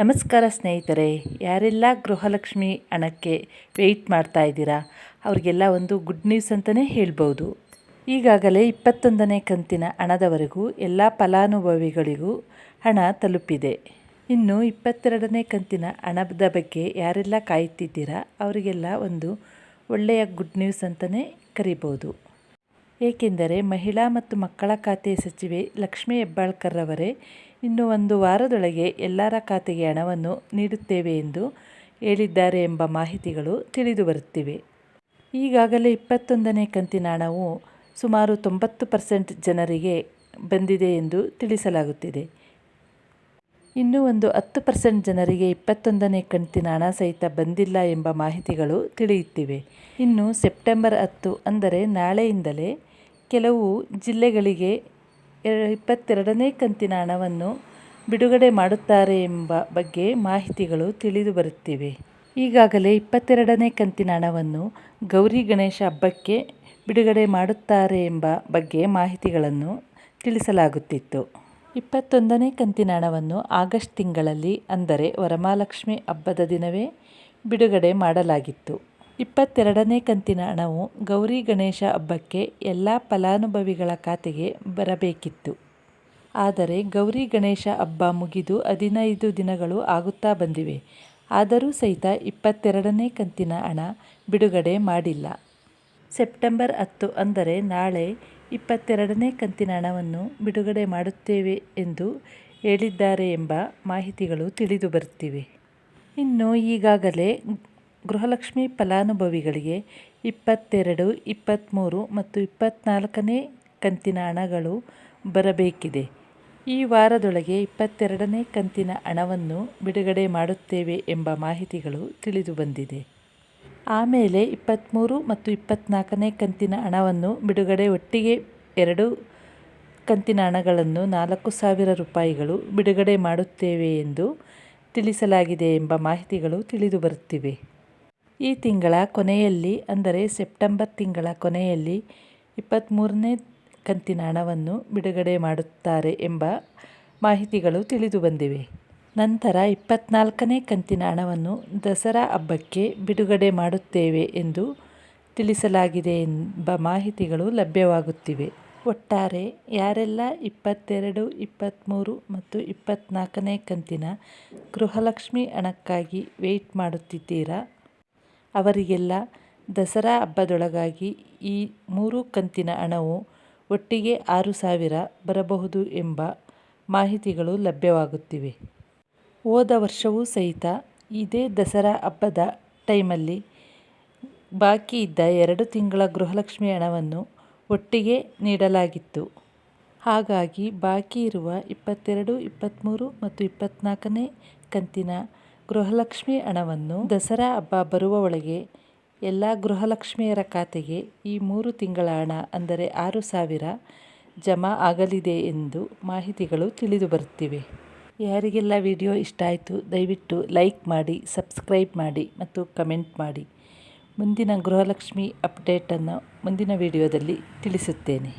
ನಮಸ್ಕಾರ ಸ್ನೇಹಿತರೆ, ಯಾರೆಲ್ಲ ಗೃಹಲಕ್ಷ್ಮಿ ಹಣಕ್ಕೆ ವೆಯ್ಟ್ ಮಾಡ್ತಾ ಇದ್ದೀರಾ, ಅವರಿಗೆಲ್ಲ ಒಂದು ಗುಡ್ ನ್ಯೂಸ್ ಅಂತಲೇ ಹೇಳ್ಬೋದು. ಈಗಾಗಲೇ ಇಪ್ಪತ್ತೊಂದನೇ ಕಂತಿನ ಹಣದವರೆಗೂ ಎಲ್ಲ ಫಲಾನುಭವಿಗಳಿಗೂ ಹಣ ತಲುಪಿದೆ. ಇನ್ನು ಇಪ್ಪತ್ತೆರಡನೇ ಕಂತಿನ ಹಣದ ಬಗ್ಗೆ ಯಾರೆಲ್ಲ ಕಾಯುತ್ತಿದ್ದೀರಾ, ಅವರಿಗೆಲ್ಲ ಒಂದು ಒಳ್ಳೆಯ ಗುಡ್ ನ್ಯೂಸ್ ಅಂತಲೇ ಕರಿಬೋದು. ಏಕೆಂದರೆ ಮಹಿಳಾ ಮತ್ತು ಮಕ್ಕಳ ಖಾತೆ ಸಚಿವೆ ಲಕ್ಷ್ಮೀ ಹೆಬ್ಬಾಳ್ಕರ್ ರವರೇ, ಇನ್ನು ಒಂದು ವಾರದೊಳಗೆ ಎಲ್ಲರ ಖಾತೆಗೆ ಹಣವನ್ನು ನೀಡುತ್ತೇವೆ ಎಂದು ಹೇಳಿದ್ದಾರೆ ಎಂಬ ಮಾಹಿತಿಗಳು ತಿಳಿದುಬರುತ್ತಿವೆ ಈಗಾಗಲೇ ಇಪ್ಪತ್ತೊಂದನೇ ಕಂತಿನ ಹಣವು ಸುಮಾರು ತೊಂಬತ್ತು ಪರ್ಸೆಂಟ್ ಜನರಿಗೆ ಬಂದಿದೆ ಎಂದು ತಿಳಿಸಲಾಗುತ್ತಿದೆ. ಇನ್ನೂ ಒಂದು ಹತ್ತು ಪರ್ಸೆಂಟ್ ಜನರಿಗೆ ಇಪ್ಪತ್ತೊಂದನೇ ಕಂತಿನ ಹಣ ಸಹಿತ ಬಂದಿಲ್ಲ ಎಂಬ ಮಾಹಿತಿಗಳು ತಿಳಿಯುತ್ತಿವೆ. ಇನ್ನು ಸೆಪ್ಟೆಂಬರ್ ಹತ್ತು ಅಂದರೆ ನಾಳೆಯಿಂದಲೇ ಕೆಲವು ಜಿಲ್ಲೆಗಳಿಗೆ ಇಪ್ಪತ್ತೆರಡನೇ ಕಂತಿನ ಹಣವನ್ನು ಬಿಡುಗಡೆ ಮಾಡುತ್ತಾರೆ ಎಂಬ ಬಗ್ಗೆ ಮಾಹಿತಿಗಳು ತಿಳಿದು ಬರುತ್ತಿವೆ. ಈಗಾಗಲೇ ಇಪ್ಪತ್ತೆರಡನೇ ಕಂತಿನ ಹಣವನ್ನು ಗೌರಿ ಗಣೇಶ ಹಬ್ಬಕ್ಕೆ ಬಿಡುಗಡೆ ಮಾಡುತ್ತಾರೆ ಎಂಬ ಬಗ್ಗೆ ಮಾಹಿತಿಗಳನ್ನು ತಿಳಿಸಲಾಗುತ್ತಿತ್ತು. ಇಪ್ಪತ್ತೊಂದನೇ ಕಂತಿನ ಹಣವನ್ನು ಆಗಸ್ಟ್ ತಿಂಗಳಲ್ಲಿ ಅಂದರೆ ವರಮಹಾಲಕ್ಷ್ಮಿ ಹಬ್ಬದ ದಿನವೇ ಬಿಡುಗಡೆ ಮಾಡಲಾಗಿತ್ತು. ಇಪ್ಪತ್ತೆರಡನೇ ಕಂತಿನ ಹಣವು ಗೌರಿ ಗಣೇಶ ಹಬ್ಬಕ್ಕೆ ಎಲ್ಲ ಫಲಾನುಭವಿಗಳ ಖಾತೆಗೆ ಬರಬೇಕಿತ್ತು. ಆದರೆ ಗೌರಿ ಗಣೇಶ ಹಬ್ಬ ಮುಗಿದು ಹದಿನೈದು ದಿನಗಳು ಆಗುತ್ತಾ ಬಂದಿವೆ. ಆದರೂ ಸಹಿತ ಇಪ್ಪತ್ತೆರಡನೇ ಕಂತಿನ ಹಣ ಬಿಡುಗಡೆ ಮಾಡಿಲ್ಲ. ಸೆಪ್ಟೆಂಬರ್ ಹತ್ತು ಅಂದರೆ ನಾಳೆ ಇಪ್ಪತ್ತೆರಡನೇ ಕಂತಿನ ಹಣವನ್ನು ಬಿಡುಗಡೆ ಮಾಡುತ್ತೇವೆ ಎಂದು ಹೇಳಿದ್ದಾರೆ ಎಂಬ ಮಾಹಿತಿಗಳು ತಿಳಿದು ಬರುತ್ತಿವೆ. ಇನ್ನು ಈಗಾಗಲೇ ಗೃಹಲಕ್ಷ್ಮಿ ಫಲಾನುಭವಿಗಳಿಗೆ ಇಪ್ಪತ್ತೆರಡು ಇಪ್ಪತ್ತ್ಮೂರು ಮತ್ತು ಇಪ್ಪತ್ತ್ನಾಲ್ಕನೇ ಕಂತಿನ ಹಣಗಳು ಬರಬೇಕಿದೆ. ಈ ವಾರದೊಳಗೆ ಇಪ್ಪತ್ತೆರಡನೇ ಕಂತಿನ ಹಣವನ್ನು ಬಿಡುಗಡೆ ಮಾಡುತ್ತೇವೆ ಎಂಬ ಮಾಹಿತಿಗಳು ತಿಳಿದು ಬಂದಿದೆ. ಆಮೇಲೆ ಇಪ್ಪತ್ತ್ಮೂರು ಮತ್ತು ಇಪ್ಪತ್ತ್ನಾಲ್ಕನೇ ಕಂತಿನ ಹಣವನ್ನು ಬಿಡುಗಡೆ ಒಟ್ಟಿಗೆ ಎರಡು ಕಂತಿನ ಹಣಗಳನ್ನು ನಾಲ್ಕು ಸಾವಿರ ರೂಪಾಯಿಗಳು ಬಿಡುಗಡೆ ಮಾಡುತ್ತೇವೆ ಎಂದು ತಿಳಿಸಲಾಗಿದೆ ಎಂಬ ಮಾಹಿತಿಗಳು ತಿಳಿದುಬರುತ್ತಿವೆ ಈ ತಿಂಗಳ ಕೊನೆಯಲ್ಲಿ, ಅಂದರೆ ಸೆಪ್ಟೆಂಬರ್ ತಿಂಗಳ ಕೊನೆಯಲ್ಲಿ ಇಪ್ಪತ್ತ್ಮೂರನೇ ಕಂತಿನ ಹಣವನ್ನು ಬಿಡುಗಡೆ ಮಾಡುತ್ತಾರೆ ಎಂಬ ಮಾಹಿತಿಗಳು ತಿಳಿದು ಬಂದಿವೆ. ನಂತರ ಇಪ್ಪತ್ತ್ನಾಲ್ಕನೇ ಕಂತಿನ ಹಣವನ್ನು ದಸರಾ ಹಬ್ಬಕ್ಕೆ ಬಿಡುಗಡೆ ಮಾಡುತ್ತೇವೆ ಎಂದು ತಿಳಿಸಲಾಗಿದೆ ಎಂಬ ಮಾಹಿತಿಗಳು ಲಭ್ಯವಾಗುತ್ತಿವೆ. ಒಟ್ಟಾರೆ ಯಾರೆಲ್ಲ ಇಪ್ಪತ್ತೆರಡು ಇಪ್ಪತ್ತ್ಮೂರು ಮತ್ತು ಇಪ್ಪತ್ತ್ನಾಲ್ಕನೇ ಕಂತಿನ ಗೃಹಲಕ್ಷ್ಮಿ ಹಣಕ್ಕಾಗಿ ವೆಯ್ಟ್ ಮಾಡುತ್ತಿದ್ದೀರಾ ಅವರಿಗೆಲ್ಲ ದಸರಾ ಹಬ್ಬದೊಳಗಾಗಿ ಈ ಮೂರು ಕಂತಿನ ಹಣವು ಒಟ್ಟಿಗೆ ಆರು ಸಾವಿರ ಬರಬಹುದು ಎಂಬ ಮಾಹಿತಿಗಳು ಲಭ್ಯವಾಗುತ್ತಿವೆ. ಹೋದ ವರ್ಷವೂ ಸಹಿತ ಇದೇ ದಸರಾ ಹಬ್ಬದ ಟೈಮಲ್ಲಿ ಬಾಕಿ ಇದ್ದ ಎರಡು ತಿಂಗಳ ಗೃಹಲಕ್ಷ್ಮಿ ಹಣವನ್ನು ಒಟ್ಟಿಗೆ ನೀಡಲಾಗಿತ್ತು. ಹಾಗಾಗಿ ಬಾಕಿ ಇರುವ ಇಪ್ಪತ್ತೆರಡು ಇಪ್ಪತ್ತ್ಮೂರು ಮತ್ತು ಇಪ್ಪತ್ತ್ನಾಲ್ಕನೇ ಕಂತಿನ ಗೃಹಲಕ್ಷ್ಮಿ ಹಣವನ್ನು ದಸರಾ ಹಬ್ಬ ಬರುವ ಒಳಗೆ ಎಲ್ಲ ಗೃಹಲಕ್ಷ್ಮಿಯರ ಖಾತೆಗೆ ಈ ಮೂರು ತಿಂಗಳ ಹಣ, ಅಂದರೆ ಆರು ಸಾವಿರ, ಜಮಾ ಆಗಲಿದೆ ಎಂದು ಮಾಹಿತಿಗಳು ತಿಳಿದು ಬರುತ್ತಿವೆ. ಯಾರಿಗೆಲ್ಲ ವಿಡಿಯೋ ಇಷ್ಟ ಆಯಿತು, ದಯವಿಟ್ಟು ಲೈಕ್ ಮಾಡಿ, ಸಬ್ಸ್ಕ್ರೈಬ್ ಮಾಡಿ ಮತ್ತು ಕಮೆಂಟ್ ಮಾಡಿ. ಮುಂದಿನ ಗೃಹಲಕ್ಷ್ಮಿ ಅಪ್ಡೇಟನ್ನು ಮುಂದಿನ ವಿಡಿಯೋದಲ್ಲಿ ತಿಳಿಸುತ್ತೇನೆ.